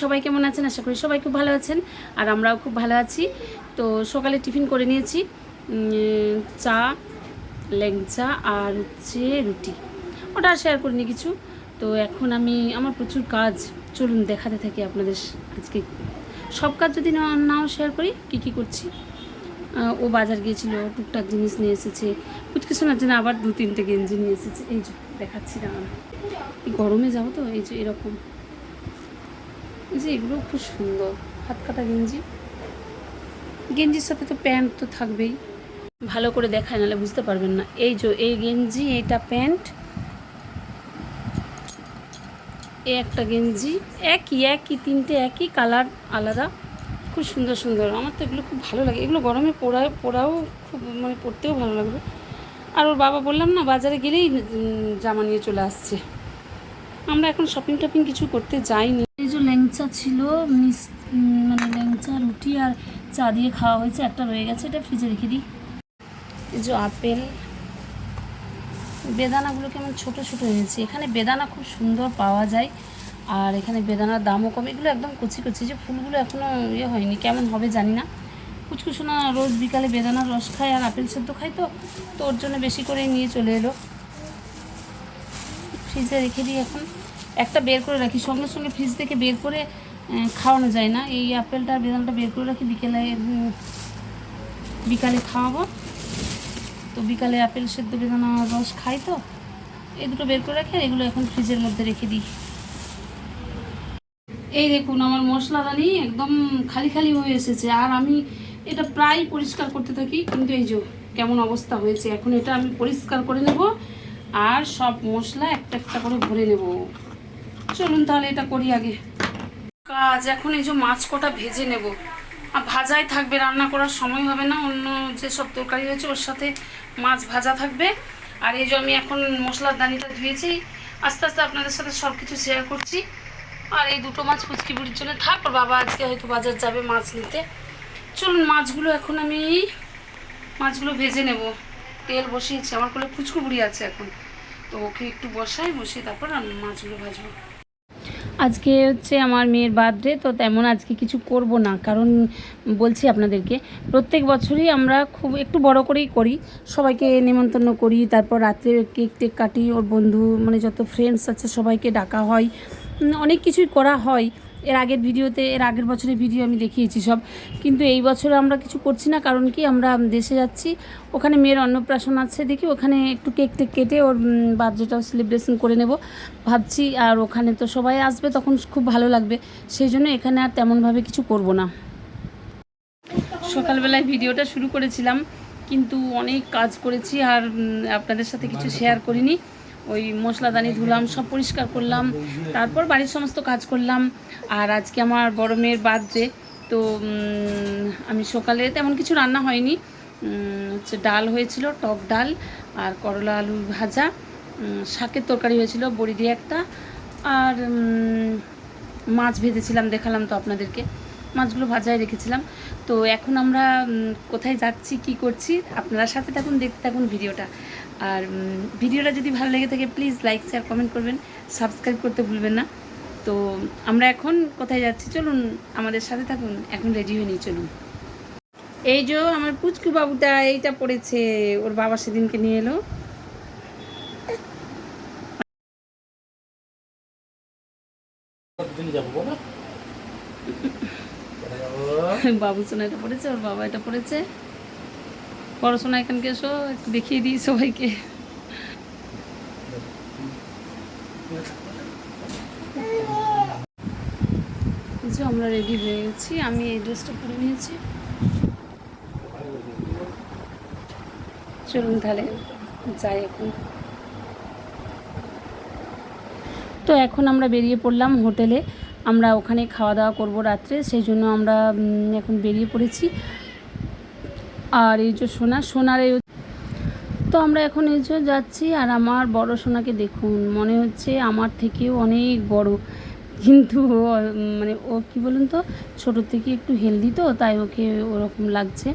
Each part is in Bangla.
সবাই কেমন আছেন? আশা করি সবাই খুব ভালো আছেন, আর আমরাও খুব ভালো আছি। তো সকালে টিফিন করে নিয়েছি চা ল্যাংচা আর হচ্ছে রুটি। ওটা শেয়ার করিনি কিছু। তো এখন আমি, আমার প্রচুর কাজ। চলুন দেখাতে থাকি আপনাদের আজকে। সব কাজ যদি নাও শেয়ার করি, কী কী করছি? ও বাজার গিয়েছিল, টুকটাক জিনিস নিয়ে এসেছে। কুচকি শোনার জন্য আবার দু তিনটে গেঞ্জি নিয়ে এসেছে। এই যে, দেখাচ্ছি না। গরমে যাব তো, এই যে এরকম। যে এগুলো খুব সুন্দর। হাত কাটা গেঞ্জি। গেঞ্জির সাথে তো প্যান্ট তো থাকবেই। ভালো করে দেখায়, নাহলে বুঝতে পারবেন না। এই যে, এই গেঞ্জি এইটা প্যান্ট। এই একটা গেঞ্জি। একই একই, তিনটে, একই কালার আলাদা। খুব সুন্দর সুন্দর। আমার তো এগুলো খুব ভালো লাগে। এগুলো গরমে পরা পরাও খুব মানে পরতেও ভালো লাগবে। আর ওর বাবা বললাম না, বাজারে গেলেই জামা নিয়ে চলে আসছে। আমরা এখন শপিং টপিং কিছু করতে যাইনি। ল্যাংচা ছিল মানে ল্যাংচা, রুটি আর চা দিয়ে খাওয়া হয়েছে। একটা রয়ে গেছে, এটা ফ্রিজে রেখে দিই। এই যে আপেল। বেদানাগুলো কেমন ছোট ছোট হয়েছে। এখানে বেদানা খুব সুন্দর পাওয়া যায়। আর এখানে বেদানার দামও কম। এগুলো একদম কচি কচি। যে ফুলগুলো এখনও ইয়ে হয়নি। কেমন হবে জানি না। কুচকুচুনা রোজ বিকালে বেদানার রস খায় আর আপেল সেদ্ধ খায় তো। তো ওর জন্য বেশি করেই নিয়ে চলে এলো। ফ্রিজে রেখে দিই এখন। একটা বের করে রাখি, সঙ্গে সঙ্গে ফ্রিজ থেকে বের করে খাওয়ানো যায় না। এই আপেলটা আর বেদানাটা বের করে রাখি, বিকেলে বিকালে খাওয়াবো। তো বিকালে আপেল সেদ্ধ বেদানা রস খাই তো। এই দুটো বের করে রাখি আর এগুলো এখন ফ্রিজের মধ্যে রেখে দিই। এই দেখুন, আমার মশলাদানি একদম খালি খালি হয়ে এসেছে। আর আমি এটা প্রায় পরিষ্কার করতে থাকি, কিন্তু এই যে কেমন অবস্থা হয়েছে, এখন এটা আমি পরিষ্কার করে নেব। আর সব মশলা একটা একটা করে ভরে নেব। চলুন তাহলে এটা করি আগে। কাজ, এখন এই যে মাছ কটা ভেজে নেব। আর ভাজাই থাকবে, রান্না করার সময় হবে না, অন্য যে সব তরকারি হয়েছে ওর সাথে মাছ ভাজা থাকবে। আর এই যে আমি এখন মশলার দানিটা ধুয়েছি, আস্তে আস্তে আপনাদের সাথে সব কিছু শেয়ার করছি। আর এই দুটো মাছ ফুচকি বুড়ির জন্য থাক বাবা আজকে হয়তো বাজার যাবে মাছ নিতে। চলুন মাছগুলো এখন আমি মাছগুলো ভেজে নেব। তেল বসিয়েছি, আমার কোলে ফুচকু বুড়ি আছে এখন। তো ওকে একটু বসাই, বসিয়ে তারপর আমি মাছগুলো ভাজবো। আজকে হচ্ছে আমার মেয়ের বার্থডে, তো তেমন আজকে কিছু করব না। কারণ বলছি আপনাদেরকে, প্রত্যেক বছরই আমরা খুব একটু বড় করেই করি। সবাইকে নেমন্তন্ন করি, তারপর রাত্রে কেক টেক কাটি, ওর বন্ধু মানে যত ফ্রেন্ডস আছে সবাইকে ডাকা হয়। অনেক কিছুই করা হয়। এর আগের ভিডিওতে এর আগের বছরের ভিডিও আমি দেখিয়েছি সব। কিন্তু এই বছর আমরা কিছু করছি না কারণ কি আমরা দেশে যাচ্ছি। ওখানে মেয়ের অন্নপ্রাশন আছে দেখি ওখানে একটু কেক টেক কেটে ওর বার্থডেটাও সেলিব্রেশন করে নেব ভাবছি। আর ওখানে তো সবাই আসবে তখন খুব ভালো লাগবে। সেই জন্য এখানে আর তেমনভাবে কিছু করব না। সকালবেলায় ভিডিওটা শুরু করেছিলাম কিন্তু অনেক কাজ করেছি আর আপনাদের সাথে কিছু শেয়ার করিনি। ওই মশলাদানি ধুলাম, সব পরিষ্কার করলাম, তারপর বাড়ির সমস্ত কাজ করলাম। আর আজকে আমার বড় মেয়ের বার্থডে তো আমি সকালে তেমন কিছু রান্না হয়নি। হচ্ছে ডাল হয়েছিল, টক ডাল আর করলা আলু ভাজা। শাকের তরকারি হয়েছিল, বড়ি দিয়ে একটা। আর মাছ ভেজেছিলাম, দেখালাম তো আপনাদেরকে। মাছগুলো ভাজায় রেখেছিলাম। তো এখন আমরা কোথায় যাচ্ছি, কি করছি, আপনারা সাথে থাকুন, দেখতে থাকুন ভিডিওটা। আর ভিডিওটা যদি ভালো লেগে থাকে প্লিজ লাইক শেয়ার কমেন্ট করবেন। সাবস্ক্রাইব করতে ভুলবেন না। তো আমরা এখন কোথায় যাচ্ছি? চলুন আমাদের সাথে থাকুন। এখন রেডি হয়ে নিই চলুন। এই যে আমার পুচকু বাবুটা এইটা পড়েছে। ওর বাবা সেদিনকে নিয়ে এলো। বাবু সোনা এটা পড়েছে ওর বাবা এটা পড়েছে। পড়াশোনা এখানকে এসো, একটু দেখিয়ে দিই সবাইকে। আমরা রেডি হয়ে গেছি, আমি এই ড্রেসটা পরে নিয়েছি। চলুন তাহলে যাই এখন। তো এখন আমরা বেরিয়ে পড়লাম হোটেলে। আমরা ওখানে খাওয়া দাওয়া করব রাত্রে, সেই জন্য আমরা এখন বেরিয়ে পড়েছি। আর এই যে সোনা সোনার এই তো আমরা এখন এই যে যাচ্ছি আর আমার বড় সোনাকে দেখুন মনে হচ্ছে আমার থেকেও অনেক বড়। কিন্তু মানে ও কি বলুন তো ছোটোর থেকে একটু হেলদি তো তাই ওকে ওরকম লাগছে।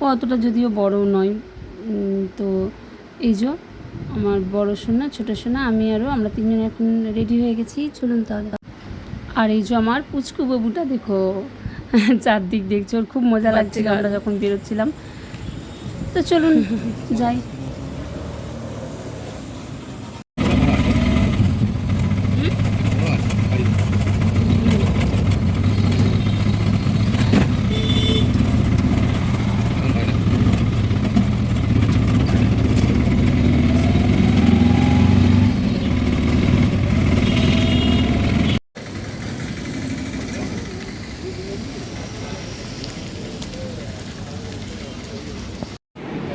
ও অতটা যদিও বড় নয়। তো এই যে আমার বড় সোনা ছোটো সোনা আমি আরও আমরা তিনজন এখন রেডি হয়ে গেছি। চলুন তাহলে। আর এই যে আমার পুচকু বাবুটা দেখো চারদিক দেখছ ওর খুব মজা লাগছিল আমরা যখন বেরোচ্ছিলাম। তো চলুন যাই।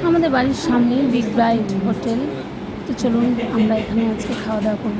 আমাদের বাড়ির সামনে বিগ ব্রাইট হোটেল তো চলুন আমরা এখানে আজকে খাওয়া দাওয়া করব।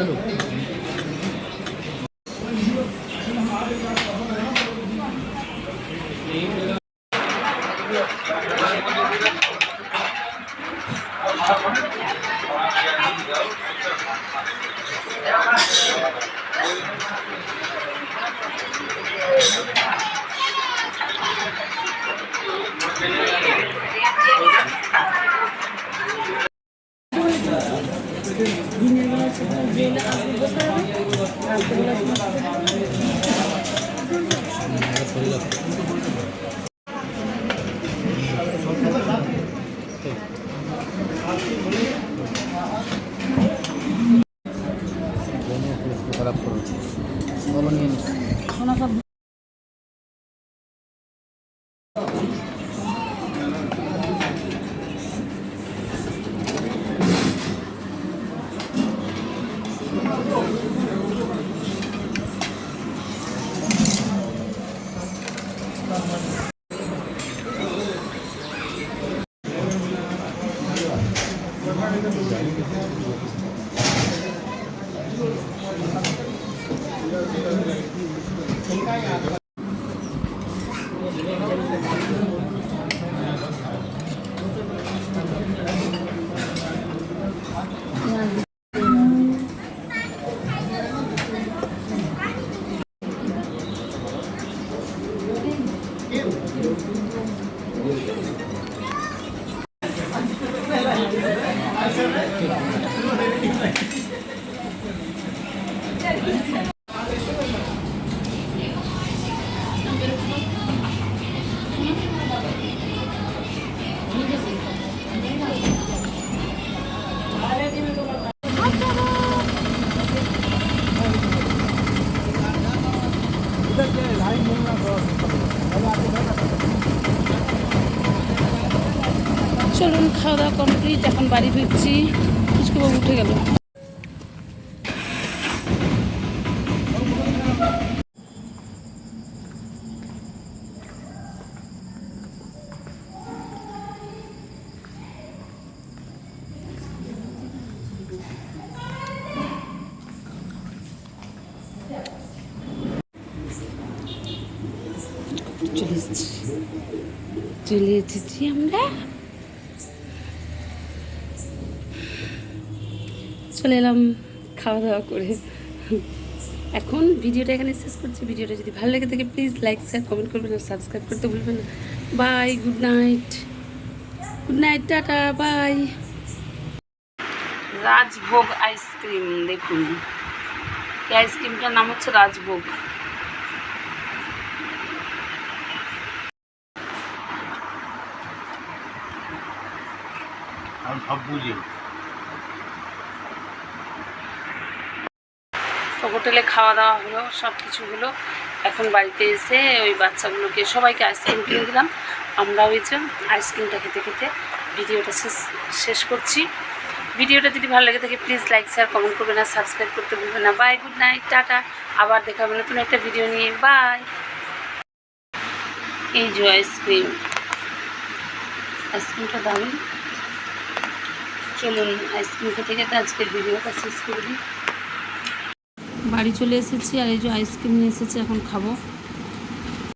なる。চলুন খাওয়া দাওয়া কমপ্লিট এখন বাড়ি ফিরছি। পুচকুবাবু উঠে গেল। এসেছি চলে এসেছি আমরা। চলে এলাম খাওয়া দাওয়া করে। এখন ভিডিওটা এখানে শেষ করছি। ভিডিওটা যদি ভালো লেগে থাকে প্লিজ লাইক শেয়ার কমেন্ট করবেন আর সাবস্ক্রাইব করতে ভুলবেন না। Bye good night good night tata bye rajbhog ice cream দেখুন। এই আইসক্রিমটার নাম হচ্ছে রাজভোগ। আমি সব বুঝি তো হোটেলে খাওয়া দাওয়া হলো, সব কিছু হলো। এখন বাড়িতে এসে ওই বাচ্চাগুলোকে সবাইকে আইসক্রিম কিনে দিলাম। আমরা ওই যে আইসক্রিমটা খেতে খেতে ভিডিওটা শেষ শেষ করছি। ভিডিওটা যদি ভালো লেগে থাকে প্লিজ লাইক শেয়ার কমেন্ট করবে না সাবস্ক্রাইব করতে ভুলবেন না। বাই গুড নাইট টাটা। আবার দেখা হবে নতুন একটা ভিডিও নিয়ে। বাই এই যে আইসক্রিম আইসক্রিমটা দারুণ। চলুন আইসক্রিম খেতে খেতে আজকের ভিডিওটা শেষ করে দিই। বাড়ি চলে এসেছি আর এই যে আইসক্রিম নিয়ে এসেছি, এখন খাব।